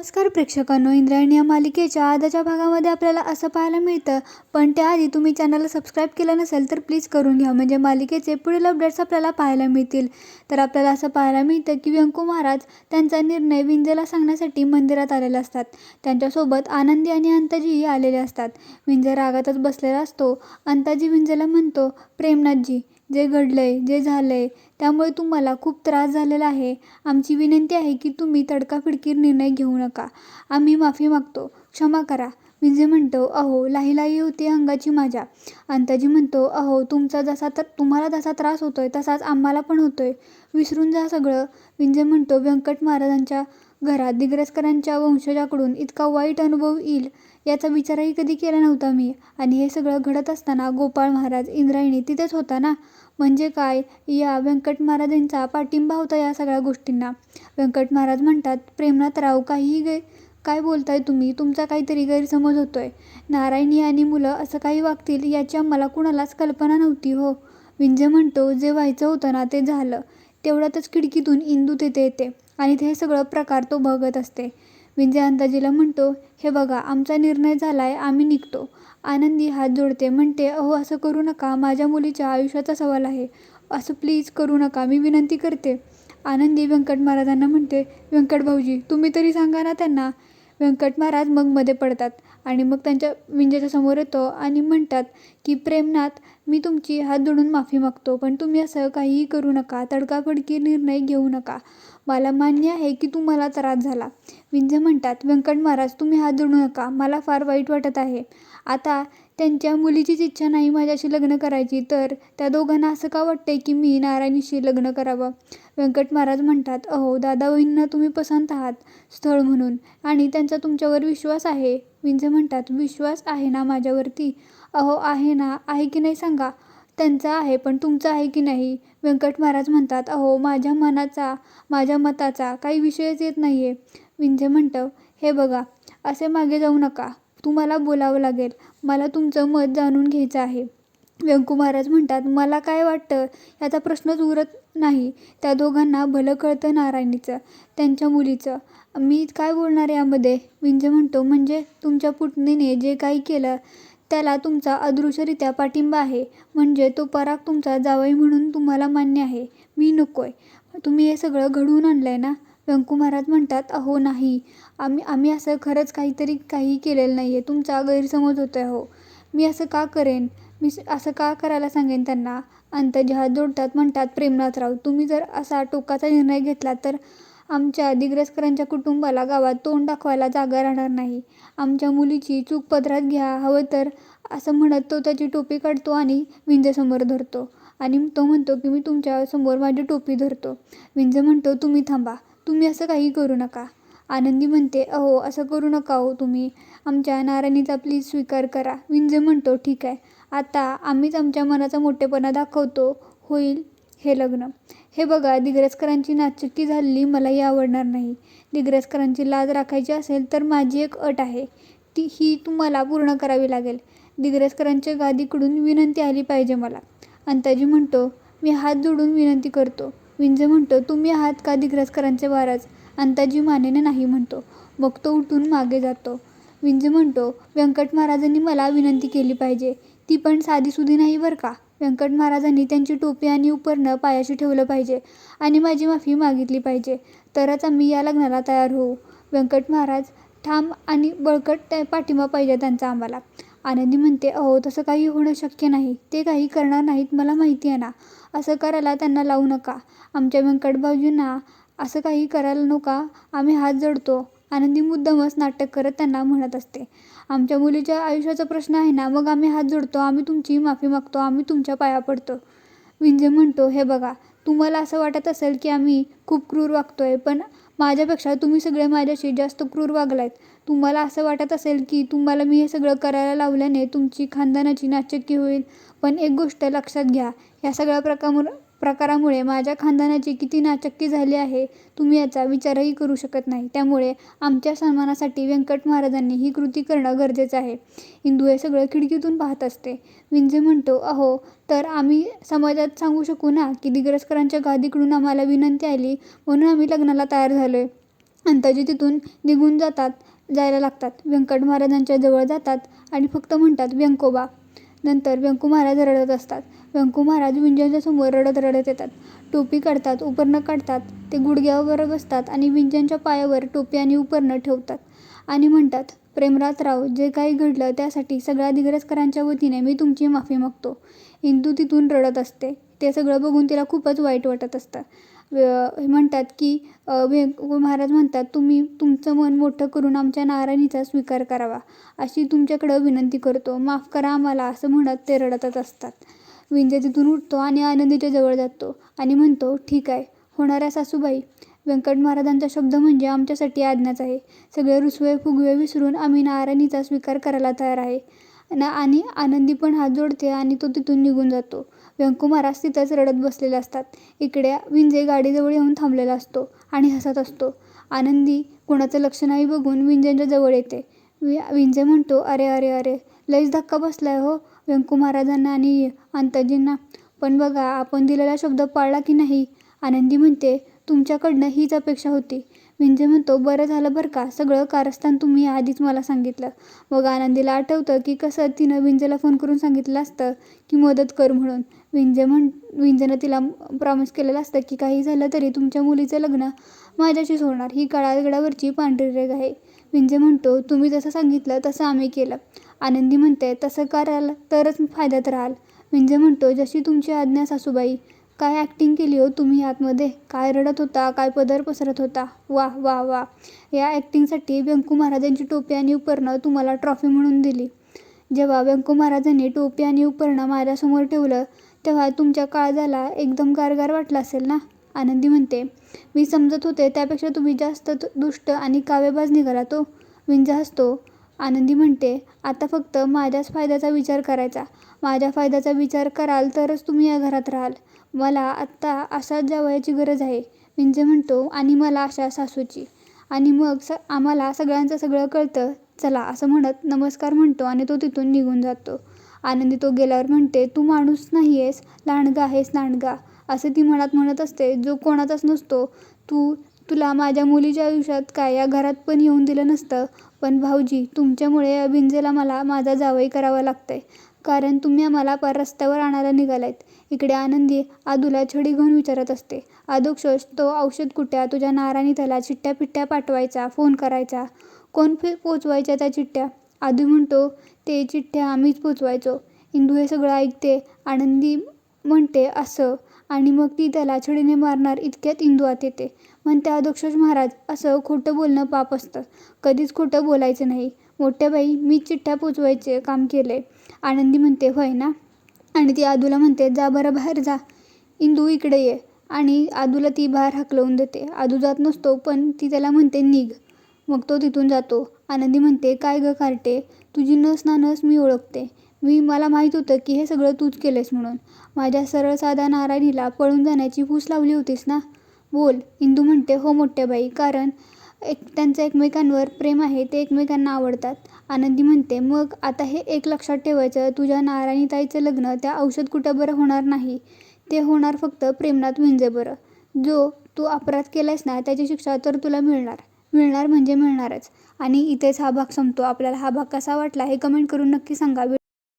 नमस्कार प्रेक्षकांनो इंद्रायणी या मालिकेच्या आजच्या भागामध्ये आपल्याला असं पाहायला मिळतं पण त्याआधी तुम्ही चॅनलला सबस्क्राईब केलं नसेल तर प्लीज करून घ्या म्हणजे मालिकेचे पुढील अपडेट्स आपल्याला पाहायला मिळतील. तर आपल्याला असं पाहायला मिळतं की व्यंकू महाराज त्यांचा निर्णय विंजेला सांगण्यासाठी मंदिरात आलेले असतात. त्यांच्यासोबत आनंदी आणि अंताजीही आलेले असतात. विंजे रागातच बसलेला असतो. अंताजी विंजेला म्हणतो प्रेमनाथजी जे घडलं आहे जे झालं आहे त्यामुळे तुम्हाला खूप त्रास झालेला आहे. आमची विनंती आहे की तुम्ही तडकाफिडकी निर्णय घेऊ नका. आम्ही माफी मागतो. क्षमा करा. विजय म्हणतो अहो लाही लाही होती अंगाची माझ्या. अंताजी म्हणतो अहो तुमचा जसा तर तुम्हाला जसा त्रास होतोय तसाच आम्हाला पण होतोय. विसरून जा सगळं. विंजय म्हणतो व्यंकट महाराजांच्या घरात दिग्रसकरांच्या वंशजाकडून इतका वाईट अनुभव येईल. याचा विचारही कधी केला नव्हता मी. आणि हे सगळं घडत असताना गोपाळ महाराज इंद्रायणी तिथेच होता ना? म्हणजे काय? या व्यंकट महाराजांचा पाठिंबा होता या सगळ्या गोष्टींना. व्यंकट महाराज म्हणतात प्रेमनाथराव काहीही गे काय बोलताय तुम्ही? तुमचा काहीतरी गैरसमज होतोय. नारायणी आणि मुलं असं काही वागतील याची आम्हाला कुणालाच कल्पना नव्हती हो. विंजे म्हणतो जे व्हायचं होतं ना ते झालं. तेवढ्यातच खिडकीतून इंदू तिथे येते आणि ते सगळं प्रकार तो बघत असते. विंजय अंदाजीला म्हणतो हे बघा आमचा निर्णय झाला आहे आम्ही निघतो. आनंदी हात जोडते म्हणते अहो असं करू नका माझ्या मुलीच्या आयुष्याचा सवाल आहे. असं प्लीज करू नका मी विनंती करते. आनंदी व्यंकट महाराजांना म्हणते व्यंकट भाऊजी तुम्ही तरी सांगा ना त्यांना. व्यंकट महाराज मग मध्ये पडतात. आणि मग त्यांच्या विंजेच्या समोर येतो आणि म्हणतात की प्रेमनाथ मी तुमची हात जोडून माफी मागतो पण तुम्ही असं काहीही करू नका तडकाफडकी निर्णय घेऊ नका. मला मान्य आहे की तुम्हाला त्रास झाला. विंजे म्हणतात व्यंकट महाराज तुम्ही हात जोडू नका मला फार वाईट वाटत आहे. आता त्यांच्या मुलीचीच इच्छा नाही माझ्याशी लग्न करायची तर त्या दोघांना असं का वाटतंय की मी नारायणीशी लग्न करावं? व्यंकट महाराज म्हणतात अहो दादा वहिनींना तुम्ही पसंत आहात स्थळ म्हणून आणि त्यांचा तुमच्यावर विश्वास आहे. विंजे म्हणतात विश्वास आहे ना माझ्यावरती? अहो आहे ना. आहे की नाही सांगा? त्यांचा आहे पण तुमचा आहे की नाही? व्यंकट महाराज म्हणतात अहो माझ्या मनाचा माझ्या मताचा काही विषयच येत नाही आहे विंजे म्हणतं हे बघा असे मागे जाऊ नका. तुम्हाला बोलावं लागेल. मला तुमचं मत जाणून घ्यायचं आहे. व्यंकू महाराज म्हणतात मला काय वाटतं? याचा प्रश्नच उरत नाही. त्या दोघांना भलं कळतं नारायणीचं त्यांच्या मुलीचं. मी काय बोलणार यामध्ये? विंजे म्हणतो म्हणजे तुमच्या पुतणीने जे काही केलं त्याला तुमचा अदृश्यरित्या पाठिंबा आहे. म्हणजे तो पराग तुमचा जावई म्हणून तुम्हाला मान्य आहे. मी नको आहे तुम्ही हे सगळं घडवून आणलं आहे ना? व्यंकू महाराज म्हणतात अहो नाही. आम्ही आम्ही असं खरंच काहीतरी काही केलेलं नाही आहे तुमचा गैरसमज होतो आहे हो मी असं का करेन? मी असं का करायला सांगेन त्यांना? अंतर्जी जोडतात म्हणतात प्रेमनाथराव तुम्ही जर असा टोकाचा निर्णय घेतला तर आमच्या दिग्रसकरांच्या कुटुंबाला गावात तोंड दाखवायला जागा राहणार नाही. आमच्या मुलीची चूक पदरात घ्या. हवं तर असं म्हणत तो त्याची टोपी काढतो आणि विंजेसमोर धरतो. आणि तो म्हणतो की मी तुमच्यासमोर माझी टोपी धरतो. विंज म्हणतो तुम्ही थांबा. तुम्ही असं काही करू नका. आनंदी म्हणते अहो असं करू नका हो तुम्ही. आमच्या नारायणीचा प्लीज स्वीकार करा. विंजे म्हणतो ठीक आहे. आता आम्हीच आमच्या मनाचा मोठेपणा दाखवतो. होईल हे लग्न. हे बघा दिग्रसकरांची नाचक्की झालेली मलाही आवडणार नाही. दिग्रसकरांची लाज राखायची असेल तर माझी एक अट आहे. ती ही तुम्हाला पूर्ण करावी लागेल. दिग्रसकरांच्या गादीकडून विनंती आली पाहिजे मला. अंताजी म्हणतो मी हात जोडून विनंती करतो. विंजे म्हणतो तुम्ही आहात का दिग्रसकरांचे वाराज अंताजी मानेने नाही म्हणतो. मग तो उठून मागे जातो. विंजे म्हणतो व्यंकट महाराजांनी मला विनंती केली पाहिजे. ती पण साधीसुधी नाही बरं का? व्यंकट महाराजांनी त्यांची टोपी आणि उपरणं पायाशी ठेवलं पाहिजे आणि माझी माफी मागितली पाहिजे. तरच आम्ही या लग्नाला तयार होऊ व्यंकट महाराज ठाम आणि बळकट त्या पाठिंबा पाहिजे त्यांचा आम्हाला. आनंदी म्हणते अहो तसं काही होणं शक्य नाही. ते काही करणार नाहीत मला माहिती आहे ना. असं करायला त्यांना लावू नका. आमच्या व्यंकटभाऊजींना असं काही करायला नका. आम्ही हात जोडतो. आनंदी मुद्दामच नाटक करत त्यांना म्हणत असते. आमच्या मुलीच्या आयुष्याचा प्रश्न आहे ना मग आम्ही हात जोडतो आम्ही तुमची माफी मागतो आम्ही तुमच्या पाया पडतो. विंजे म्हणतो हे बघा तुम्हाला असं वाटत असेल की आम्ही खूप क्रूर वागतोय पण माझ्यापेक्षा तुम्ही सगळे माझ्याशी जास्त क्रूर वागलायत. तुम्हाला असं वाटत असेल की तुम्हाला मी हे सगळं करायला लावल्याने तुमची खानदानाची नाचक्की होईल? पण एक गोष्ट लक्षात घ्या या सगळ्या प्रकामु प्रकारामुळे माझ्या खानदानाची किती नाचक्की झाली आहे तुम्ही याचा विचारही करू शकत नाही. त्यामुळे आमच्या सन्मानासाठी व्यंकट महाराजांनी ही कृती करणं गरजेचं आहे. इंदू हे सगळं खिडकीतून पाहत असते. विंजे म्हणतो अहो तर आम्ही समाजात सांगू शकू ना की दिग्रसकरांच्या गादीकडून आम्हाला विनंती आली म्हणून आम्ही लग्नाला तयार झालो आहे अंताजी तिथून निघून जातात. जायला लागतात. व्यंकट महाराजांच्या जवळ जातात आणि फक्त म्हणतात व्यंकोबा. नंतर व्यंकू महाराज रडत असतात. व्यंकू महाराज विंजनच्या समोर रडत रडत येतात. टोपी काढतात उपरणं काढतात ते गुडघ्यावर बसतात आणि विंजनच्या पायावर टोपी आणि उपरणं ठेवतात आणि म्हणतात प्रेमराजराव जे काही घडलं त्यासाठी सगळ्या दिग्रजकरांच्या वतीने मी तुमची माफी मागतो. इंदू तिथून रडत असते. ते सगळं बघून तिला खूपच वाईट वाटत असतं. व- म्हणतात की अ, महाराज म्हणतात तुम्ही तुमचं मन मोठं करून आमच्या नारायणीचा स्वीकार करावा. अशी तुमच्याकडं विनंती करतो. माफ करा आम्हाला असं म्हणत ते रडतच असतात. विंजय तिथून उठतो आणि आनंदीच्या जवळ जातो आणि म्हणतो ठीक आहे. होणाऱ्या सासूबाई व्यंकट महाराजांचा शब्द म्हणजे आमच्यासाठी आज्ञाच आहे. सगळे रुसवे फुगवे विसरून आम्ही नारायणीचा स्वीकार करायला तयार आहे. ना आणि आनंदी पण हात जोडते आणि तो तिथून निघून जातो. व्यंकू महाराज तिथंच रडत बसलेले असतात. इकडे विंजय गाडीजवळ येऊन थांबलेला असतो आणि हसत असतो. आनंदी कोणाचं लक्ष नाही बघून विंजयच्या जवळ येते. वि विंजय म्हणतो अरे अरे अरे लईच धक्का बसला आहे हो व्यंकू महाराजांना आणि अंताजींना. पण बघा आपण दिलेला शब्द पाळला की नाही? आनंदी म्हणते तुमच्याकडनं हीच अपेक्षा होती. विंजय म्हणतो बरं झालं बरं का सगळं कारस्थान तुम्ही आधीच मला सांगितलं मग आनंदीला आठवतं की कसं तिनं विंजेला फोन करून सांगितलं असतं की मदत कर म्हणून. विंजय म्हण विंजेनं तिला प्रॉमिस केलेलं असतं की काही झालं तरी तुमच्या मुलीचं लग्न माझ्याशीच होणार. ही काळागडावरची पांढरी रेग आहे. विंजय म्हणतो तुम्ही जसं सांगितलं तसं आम्ही केलं आनंदी म्हणते तसं कराल तरच फायद्यात राहाल विंजय म्हणतो जशी तुमची आज्ञा सासूबाई काय ॲक्टिंग केली हो तुम्ही आतमध्ये? काय रडत होता? काय पदर पसरत होता? वा वा वा. या ॲक्टिंगसाठी व्यंकू महाराजांची टोपी आणि उपरणं तुम्हाला ट्रॉफी म्हणून दिली. जेव्हा व्यंकू महाराजांनी टोपी आणि उपरणं माझ्यासमोर ठेवलं तेव्हा तुमच्या काळजाला एकदम गारगार वाटला असेल ना? आनंदी म्हणते. मी समजत होते त्यापेक्षा तुम्ही जास्त दुष्ट आणि काव्यबाज निघाला तो हो. विंजा हसतो. आनंदी म्हणते आता फक्त माझ्याच फायद्याचा विचार करायचा. माझ्या फायद्याचा विचार कराल तरच तुम्ही या घरात राहाल. मला आत्ता अशाच जावयाची गरज आहे. विंजे म्हणतो आणि मला अशा सासूची. आणि मग स आम्हाला सगळ्यांचं सगळं कळतं. चला असं म्हणत नमस्कार म्हणतो आणि तो तिथून निघून जातो. आनंदी तो गेल्यावर म्हणते तू माणूस नाही आहेस लांडगा आहेस लांडगा. असे ती मनात म्हणत असते. जो कोणाचाच नसतो. तू तुला माझ्या मुलीच्या आयुष्यात काय या घरात पण येऊन दिलं नसतं. पण भाऊजी तुमच्यामुळे या बिंजेला मला माझा जावई करावा लागतंय. कारण तुम्ही आम्हाला पार रस्त्यावर आणायला निघालायत. इकडे आनंदी आदूला छडी घेऊन विचारत असते. आदोक्षोश तो औषध कुट्या तुझ्या नाराने त्याला चिठ्ठ्या पिठ्ठ्या पाठवायचा फोन करायचा. कोण फे पोचवायच्या त्या चिठ्ठ्या? आदू म्हणतो ते चिठ्ठ्या आम्हीच पोचवायचो. इंदू हे सगळं ऐकते. आनंदी म्हणते असं. आणि मग ती त्याला छडीने मारणार इतक्यात इंदू आत येते. म्हणते अधोक्षज महाराज असं खोटं बोलणं पाप असतं. कधीच खोटं बोलायचं नाही. मोठ्या बाई मी चिठ्ठ्या पोचवायचे काम केले. आनंदी म्हणते होय ना? आणि ती आदूला म्हणते जा बरं बाहेर जा. इंदू इकडे ये. आणि आदूला ती बाहेर हाकलवून देते. आदू जात नसतो पण ती त्याला म्हणते निघ. मग तो तिथून जातो. आनंदी म्हणते काय गं कार्टे? तुझी नस ना नस मी ओळखते. मी मला माहीत होतं की हे सगळं तूच केलंस म्हणून. माझ्या सरळ साधा नारायणीला पळून जाण्याची फूस लावली होतीस ना? बोल. इंदू म्हणते हो मोठ्या बाई. कारण एक त्यांचं एकमेकांवर प्रेम आहे ते एकमेकांना आवडतात. आनंदी म्हणते मग आता हे एक लक्षात ठेवायचं तुझ्या नारायणीताईचं लग्न त्या औषध कुठं बरं होणार नाही. ते होणार फक्त प्रेमनाथ विंजे बरं. जो तू अपराध केलायस ना त्याची शिक्षा तर तुला मिळणार. मिळणार म्हणजे मिळणारच. आणि इथेच हा भाग संपतो. आपल्याला हा भाग कसा वाटला हे कमेंट करून नक्की सांगा.